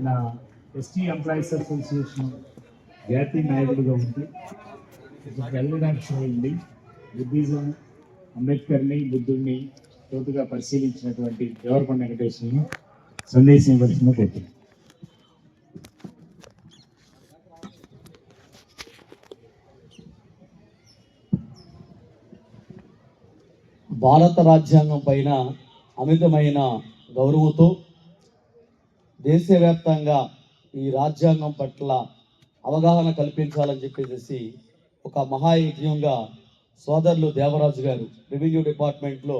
ఈయన ST employees association జాతీయ నాయకుడిగా ఉంటూ వెళ్ళడానికి బుద్ధిజం అంబేద్కర్ని బుద్ధుడిని తోటుగా పరిశీలించినటువంటి దేవరకొండ వెంకటేశ్వరను సందేశం ఇవ్వాల్సిన కోరుతున్నాను. భారత రాజ్యాంగం పైన అమితమైన గౌరవంతో దేశవ్యాప్తంగా ఈ రాజ్యాంగం పట్ల అవగాహన కల్పించాలని చెప్పేసి ఒక మహాయజ్ఞంగా సోదరులు దేవరాజు గారు రెవెన్యూ డిపార్ట్మెంట్లో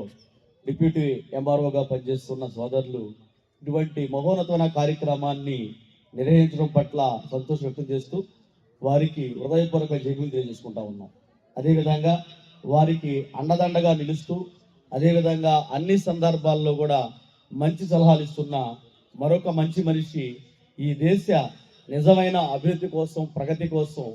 డిప్యూటీ ఎంఆర్ఓగా పనిచేస్తున్న సోదరులు ఇటువంటి మహోన్నతమైన కార్యక్రమాన్ని నిర్వహించడం పట్ల సంతోషం వ్యక్తం చేస్తూ వారికి హృదయపూర్వక జైలు తెలియజేసుకుంటా ఉన్నాం. అదేవిధంగా వారికి అండదండగా నిలుస్తూ అదేవిధంగా అన్ని సందర్భాల్లో కూడా మంచి సలహాలు ఇస్తున్న మరొక మంచి మనిషి ఈ దేశ నిజమైన అభివృద్ధి కోసం ప్రగతి కోసం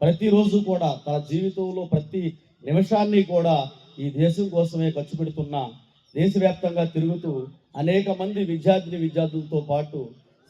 ప్రతిరోజు కూడా తన జీవితంలో ప్రతి నిమిషాన్ని కూడా ఈ దేశం కోసమే ఖర్చు పెడుతున్న దేశవ్యాప్తంగా తిరుగుతూ అనేక మంది విద్యార్థిని విద్యార్థులతో పాటు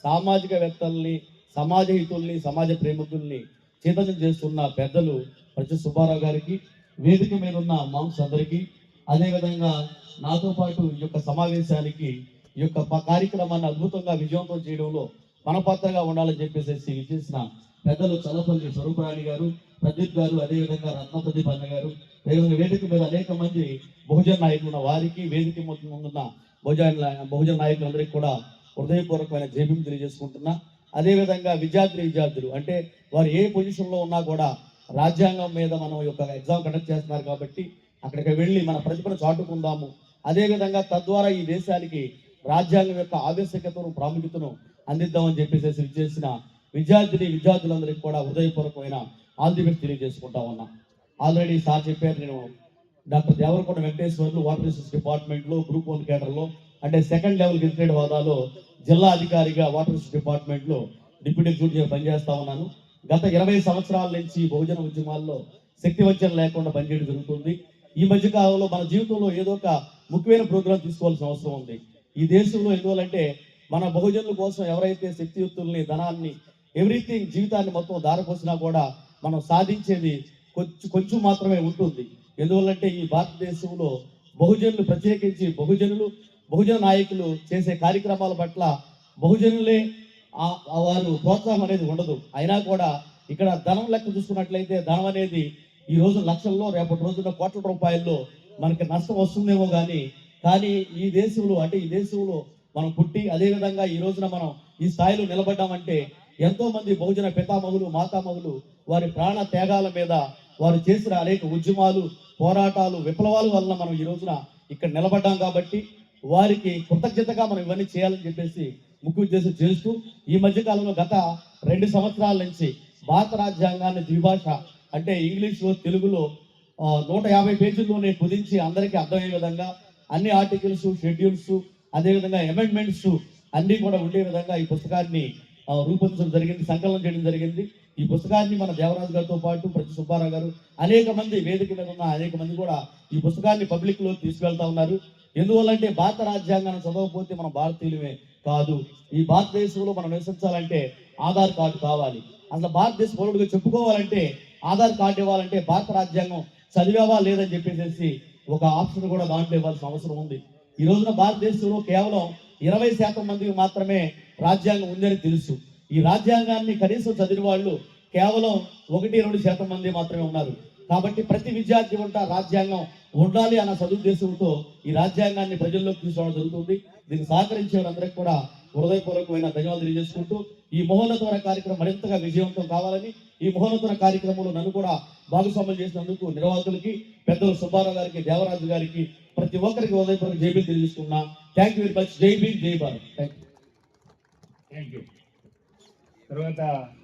సామాజికవేత్తల్ని సమాజ హితుల్ని సమాజ ప్రేమికుల్ని చేతనం చేస్తున్న పెద్దలు ప్రతి సుబ్బారావు గారికి వేదిక మీద ఉన్న మాంస్ అందరికీ అదేవిధంగా నాతో పాటు ఈ యొక్క సమావేశానికి ఈ యొక్క కార్యక్రమాన్ని అద్భుతంగా విజయవంతం చేయడంలో మనపాత్రగా ఉండాలని చెప్పేసి చేసిన పెద్దలు చలపల్లి స్వరూపరాణి గారు ప్రదీప్ గారు అదేవిధంగా రత్న ప్రదీప్ అన్న గారు అదేవిధంగా వేదిక మీద అనేక మంది బహుజన నాయకులు ఉన్న వారికి వేదిక ముందున్న బహుజన బహుజన నాయకులందరికీ కూడా హృదయపూర్వకమైన జైబీం తెలియజేసుకుంటున్నా. అదేవిధంగా విద్యార్థి విద్యార్థులు అంటే వారు ఏ పొజిషన్లో ఉన్నా కూడా రాజ్యాంగం మీద మనం యొక్క ఎగ్జామ్ కండక్ట్ చేస్తున్నారు కాబట్టి అక్కడికి వెళ్ళి మన ప్రతిభను చాటుకుందాము. అదేవిధంగా తద్వారా ఈ దేశానికి రాజ్యాంగం యొక్క ఆవశ్యకతను ప్రాముఖ్యతను అందిద్దామని చెప్పేసి చేసిన విద్యార్థిని విద్యార్థులందరికీ కూడా హృదయపూర్వకమైన ఆంధ్రప్రదేశ్ తెలియజేసుకుంటా ఉన్నా. ఆల్రెడీ సార్ చెప్పారు నేను. Doctor Devarakonda Venkateswarlu water resource డిపార్ట్మెంట్లో గ్రూప్ వన్ కేటర్లో అంటే సెకండ్ లెవెల్ గెజిటెడ్ హోదాలో జిల్లా అధికారిగా వాటర్ రిసోర్స్ డిపార్ట్మెంట్లో డిప్యూటీ ఎగ్జిక్యూటివ్ పనిచేస్తా ఉన్నాను. గత ఇరవై సంవత్సరాల నుంచి బహుజన ఉద్యమాల్లో శక్తి వంచన లేకుండా పనిచేయడం జరుగుతుంది. ఈ మధ్య కాలంలో మన జీవితంలో ఏదో ఒక ముఖ్యమైన ప్రోగ్రాం తీసుకోవాల్సిన అవసరం ఉంది. ఈ దేశంలో ఎందువల్లంటే మన బహుజనుల కోసం ఎవరైతే శక్తియుక్తుల్ని ధనాన్ని ఎవ్రీథింగ్ జీవితాన్ని మొత్తం దారపోసినా కూడా మనం సాధించేది కొంచెం కొంచెం మాత్రమే ఉంటుంది. ఎందువల్లంటే ఈ భారతదేశంలో బహుజనులు ప్రత్యేకించి బహుజనులు బహుజన నాయకులు చేసే కార్యక్రమాల పట్ల బహుజనులే వారు ప్రోత్సాహం అనేది ఉండదు. అయినా కూడా ఇక్కడ ధనం లెక్క చూసుకున్నట్లయితే ధనం అనేది ఈ రోజు లక్షల్లో రేపటి రోజున కోట్ల రూపాయల్లో మనకి నష్టం వస్తుందేమో కానీ కానీ ఈ దేశంలో అంటే ఈ దేశంలో మనం పుట్టి అదే విధంగా ఈ రోజున మనం ఈ స్థాయిలో నిలబడ్డామంటే ఎంతో మంది బహుజన పితామహులు మాతామహులు వారి ప్రాణ త్యాగాల మీద వారు చేసిన అనేక ఉద్యమాలు పోరాటాలు విప్లవాల వలన మనం ఈ రోజున ఇక్కడ నిలబడ్డాం కాబట్టి వారికి కృతజ్ఞతగా మనం ఇవన్నీ చేయాలని చెప్పేసి ముఖ్య ఉద్దేశం చేస్తూ ఈ మధ్యకాలంలో గత రెండు సంవత్సరాల నుంచి భారత రాజ్యాంగాన్ని ద్విభాష అంటే ఇంగ్లీష్లో తెలుగులో నూట యాభై పేజీల్లోనే కుదించి అందరికీ అర్థమయ్యే విధంగా అన్ని ఆర్టికల్స్ షెడ్యూల్స్ అదేవిధంగా అమెండ్మెంట్స్ అన్నీ కూడా ఉండే విధంగా ఈ పుస్తకాన్ని రూపొందించడం జరిగింది సంకలనం చేయడం జరిగింది. ఈ పుస్తకాన్ని మన దేవరాజు గారితో పాటు ప్రతి సుబ్బారావు గారు అనేక మంది వేదిక మీద ఉన్న అనేక మంది కూడా ఈ పుస్తకాన్ని పబ్లిక్లో తీసుకెళ్తా ఉన్నారు. ఎందువల్లంటే భారత రాజ్యాంగాన్ని చదవకపోతే మనం భారతీయులమే కాదు. ఈ భారతదేశంలో మనం నివసించాలంటే ఆధార్ కార్డు కావాలి. అసలు భారతదేశ పౌరుడిగా చెప్పుకోవాలంటే ఆధార్ కార్డు ఇవ్వాలంటే భారత రాజ్యాంగం చదివావా లేదని చెప్పేసి ఒక ఆప్షన్ కూడా దాంట్లో ఇవ్వాల్సిన అవసరం ఉంది. ఈ రోజున భారతదేశంలో కేవలం ఇరవై శాతం మందికి మాత్రమే రాజ్యాంగం ఉందని తెలుసు. ఈ రాజ్యాంగాన్ని కనీసం చదివిన వాళ్ళు కేవలం ఒకటి రెండు శాతం మంది మాత్రమే ఉన్నారు. కాబట్టి ప్రతి విద్యార్థి వంట రాజ్యాంగం ఉండాలి అన్న సదుద్దేశంతో ఈ రాజ్యాంగాన్ని ప్రజల్లోకి తీసుకోవడం జరుగుతుంది. దీన్ని సహకరించే వాళ్ళందరికీ కూడా హృదయపూర్వకమైన ధన్యవాదాలు తెలియజేసుకుంటూ ఈ మహోన్నతమైన కార్యక్రమం మరింతగా విజయవంతం కావాలని ఈ మహోన్నతమైన కార్యక్రమంలో నన్ను కూడా భాగస్వామ్యం చేసినందుకు నిర్వాహకులకి పెద్దలు సుబ్బారావు గారికి దేవరాజు గారికి ప్రతి ఒక్కరికి హృదయపూర్వక జైబీ తెలియజేసుకున్నా థ్యాంక్ యూ వెరీ మచ్ జై బీ జై Bharat. Thank you thank you తర్వాత